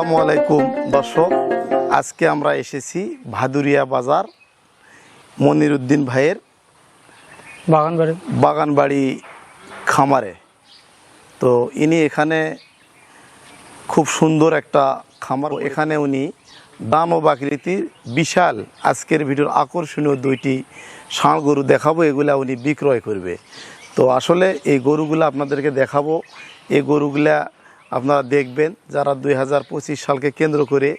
আসসালামু আলাইকুম দর্শক আজকে আমরা এসেছি ভাদুরিয়া বাজার মনিরুদ্দিন ভাইয়ের বাগান বাড়ি বাগানবাড়ি খামারে। তো ইনি এখানে খুব সুন্দর একটা খামার। এখানে উনি দানব আকৃতির বিশাল আজকের ভিডিওর আকর্ষণীয় দুইটি ষাঁড় গরু দেখাবো এগুলা উনি বিক্রয় করবে। তো আসলে এই গরুগুলো আপনাদেরকে দেখাবো। এই গরুগুলা আপনারা দেখবেন যারা দুই হাজার পঁচিশ সালকে কেন্দ্র করে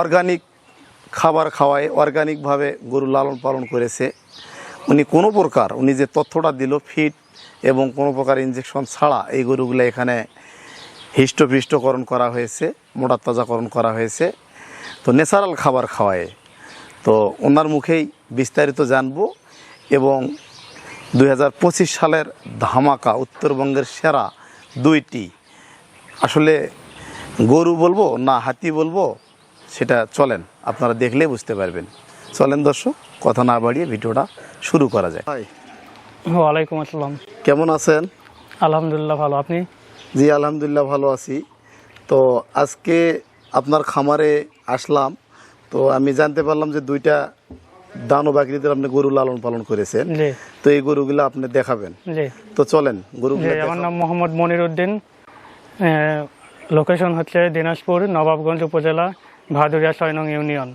অর্গানিক খাবার খাওয়ায় অর্গানিকভাবে গরু লালন পালন করেছে। উনি কোনো প্রকার, উনি যে তথ্যটা দিল ফিট এবং কোনো প্রকার ইঞ্জেকশন ছাড়া এই গরুগুলো এখানে হৃষ্টপৃষ্টকরণ করা হয়েছে, মোটা তাজাকরণ করা হয়েছে। তো ন্যাচারাল খাবার খাওয়ায়। তো ওনার মুখেই বিস্তারিত জানব এবং দু হাজার পঁচিশ সালের ধামাকা উত্তরবঙ্গের সেরা দুইটি। আসলে গরু বলব না হাতি বলব সেটা চলেন আপনারা দেখলে বুঝতে পারবেন। চলেন দর্শক কথা না বাড়িয়ে ভিডিওটা শুরু করা যায় ওয়ালাইকুম আসসালাম। কেমন আছেন? আলহামদুলিল্লাহ ভালো আপনি? জি আলহামদুলিল্লাহ ভালো আছি। তো আজকে আপনার খামারে আসলাম তো আমি জানতে পারলাম যে দুইটা দানব আকৃতির আপনি গরু লালন পালন করেছেন। তো এই গরুগুলো আপনি দেখাবেন। তো চলেন গরু আমার নাম মোহাম্মদ মনির উদ্দিন লোকেশন হচ্ছে দিনাজপুর নবাবগঞ্জ উপজেলা ভাদুরিয়া ছয় নং ইউনিয়ন।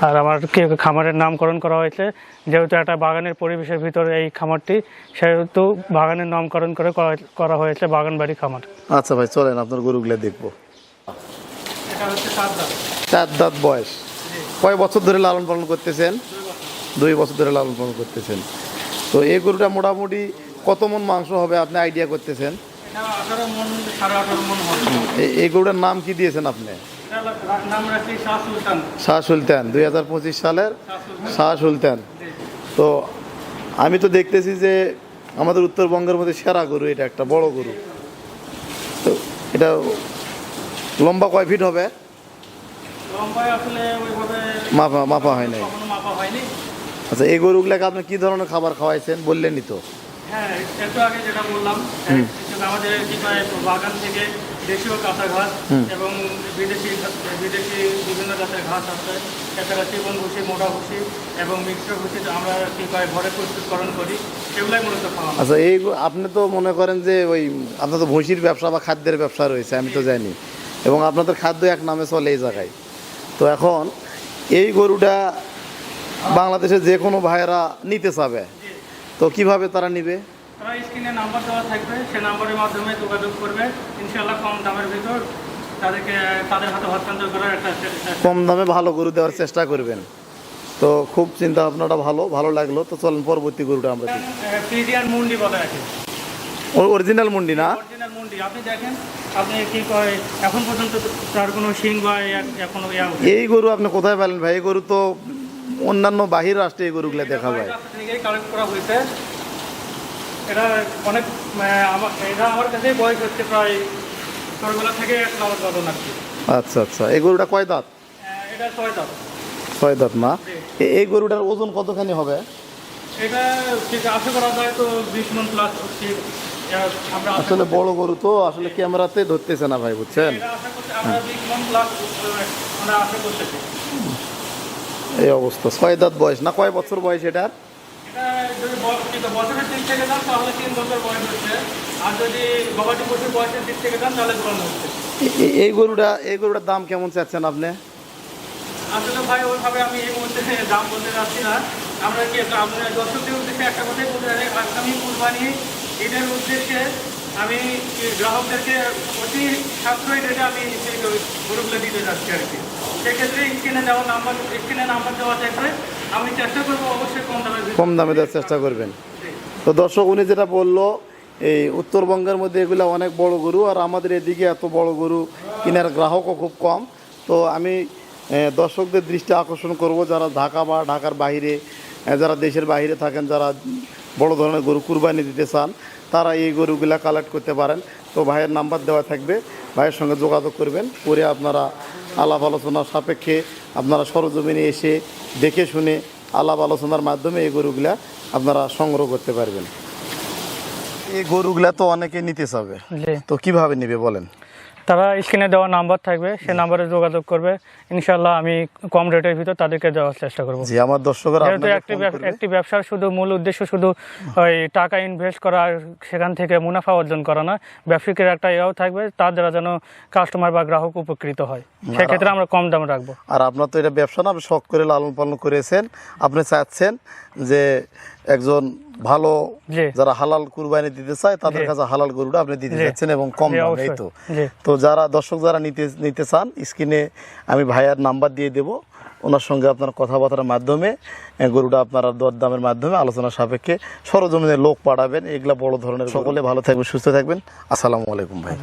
আর আমার কি- খামারের নামকরণ করা হয়েছে। যেহেতু একটা বাগানের পরিবেশের ভিতরে এই খামারটি সেহেতু বাগানের নামকরণ করে করা- করা হয়েছে বাগানবাড়ি খামার। আচ্ছা ভাই চলেন আপনার গরুগুলো দেখব। এটা হচ্ছে চার দাঁত বয়স। কয় বছর ধরে লালন পালন করতেছেন? দুই বছর ধরে লালন পালন করতেছেন। তো এই গরুটা মোটামুটি কত মন মাংস হবে আপনি আইডিয়া করতেছেন? মন মন এই- এই গরুটার নাম কি দিয়েছেন আপনি? শাহ সুলতান দুই হাজার পঁচিশ সালের শাহ সুলতান। তো আমি তো দেখতেছি যে আমাদের উত্তরবঙ্গের মধ্যে সেরা গরু এটা একটা বড় গরু। তো এটা লম্বা কয় ফিট হবে? মাপা মাপা হয় নাই। আচ্ছা এই গরুগুলাকে আপনি কি ধরনের খাবার খাওয়াইছেন বললেনই তো। হ্যাঁ একটু আগে যেটা বললাম আমাদের বাগান থেকে দেশীয় কাঁচা ঘাস এবং বিদেশি বিদেশি বিভিন্ন জাতের ঘাস আছে। এছাড়া চিবন ভুসি মোটা ভুসি এবং মিক্সড ভুসি আমরা কি কয় ঘরে প্রস্তুতকরণ করি। এগুলাই মূলত খাওয়া আচ্ছা এই আপনি তো মনে করেন যে ওই আপনার তো ভুসির ব্যবসা বা খাদ্যের ব্যবসা রয়েছে আমি তো জানি। এবং আপনাদের খাদ্য এক নামে চলে এই জায়গায়। তো এখন এই গরুটা বাংলাদেশে যে কোনো ভাইয়েরা নিতে চাবে। তো কীভাবে তারা নিবে? তারা স্ক্রিনে নাম্বার দেওয়া থাকবে সে নাম্বারের মাধ্যমে যোগাযোগ করবে। ইনশাল্লাহ কম দামের ভিতর তাদেরকে তাদের হাতে হস্তান্তর করার একটা কম দামে ভালো গরু দেওয়ার চেষ্টা করবেন। তো খুব চিন্তা ভাবনাটা ভালো ভালো লাগল। তো চলেন পরবর্তী গরুটা আমরা ফ্রিজিয়ান মুন্ডি বলে রাখে অরিজিনাল মুন্ডি না? অরিজিনাল মুন্ডি। আপনি দেখেন আপনি কি কয় এখন পর্যন্ত তার কোনো শিং বা এখনও এই গরু আপনি কোথায় পেলেন ভাই? এই গরু তো অন্যান্য বাহির রাষ্ট্রে এই গরুগুলো দেখা যায় কালেক্ট করা হয়েছে। এটা অনেক মানে এটা আমার কাছেই বয়স হচ্ছে প্রায় ছোটবেলা থেকে এক লালন পালন আর কি। আচ্ছা আচ্ছা। এই গরুটা কয় দাঁত? আহ, এটা ছয় দাম ছয় দাঁত না? এই গরুটার ওজন কতখানি হবে? এটা ঠিক আশা করা যায় তো বিশ মন প্লাস আশা আসলে বড় গরু তো আসলে ক্যামেরাতে ধরতেছে না ভাই বুঝছেন? মন এই অবস্থা। ছয় দাঁত বয়স না? কয় বছর বয়স এটার? এটা এই গরুটা, এই গরুটার দাম কেমন চাচ্ছেন আপনি? আসলে ভাই, ওইভাবে আমি এই মুহূর্তে দাম বলতে যাচ্ছি না। আমরা কি আপনার দর্শকদের উদ্দেশ্যে একটা কথাই বলতে চাই, আগামী কুরবানি উদ্দেশ্যে আমি গ্রাহকদেরকে অতি সাশ্রয়ী রেটে আমি সেই গরুগুলো দিতে যাচ্ছি আর কি। সেক্ষেত্রে স্ক্রিনে দেওয়া নাম্বার, স্ক্রিনে নাম্বার দেওয়া থাকবে। কম দামে দেওয়ার চেষ্টা করবেন। তো দর্শক উনি যেটা বলল এই উত্তরবঙ্গের মধ্যে এগুলো অনেক বড় গরু আর আমাদের এদিকে এত বড় গরু কেনার গ্রাহকও খুব কম। তো আমি দর্শকদের দৃষ্টি আকর্ষণ করব যারা ঢাকা বা ঢাকার আহ, যারা দেশের বাইরে থাকেন যারা বড় ধরনের গরু কুরবানি দিতে চান তারা এই গরুগুলা কালেক্ট করতে পারেন। তো ভাইয়ের নাম্বার দেওয়া থাকবে ভাইয়ের সঙ্গে যোগাযোগ করবেন করে আপনারা আলাপ আলোচনার সাপেক্ষে আপনারা সরজমিনে এসে দেখে শুনে আলাপ আলোচনার মাধ্যমে এই গরুগুলা আপনারা সংগ্রহ করতে পারবেন। এই গরুগুলা তো অনেকে নিতে চাবে। তো কীভাবে নেবে বলেন? তারা স্ক্রিনে দেওয়া নাম্বার থাকবে সে নাম্বারে যোগাযোগ করবে। ইনশাল্লাহ আমি কম রেটের ভিতর তাদেরকে দেওয়ার চেষ্টা করব। জি আমার দর্শকরা একটি ব্যবসার শুধু মূল উদ্দেশ্য শুধু ওই টাকা ইনভেস্ট করা সেখান থেকে মুনাফা অর্জন করা না ব্যবসায়িকের একটা ইয়েও থাকবে তার দ্বারা যেন কাস্টমার বা গ্রাহক উপকৃত হয়। সেক্ষেত্রে আমরা কম দাম রাখব। আর আপনার তো এটা ব্যবসা না আপনি শখ করে লালন পালন করেছেন আপনি চাচ্ছেন যে একজন ভালো যারা হালাল কুরবানি দিতে চায় তাদের কাছে হালাল গরুটা আপনি দিতে। চাচ্ছেন এবং কম দামে তো। তো যারা দর্শক যারা নিতে নিতে চান স্ক্রিনে আমি ভাইয়ার নাম্বার দিয়ে দেব। ওনার সঙ্গে আপনার কথাবার্তার মাধ্যমে গরুটা আপনারা দরদামের মাধ্যমে আলোচনা সাপেক্ষে সরজমিনে লোক পাঠাবেন। এগুলা বড় ধরনের সকলে ভালো থাকবেন সুস্থ থাকবেন। আসসালামু আলাইকুম ভাই।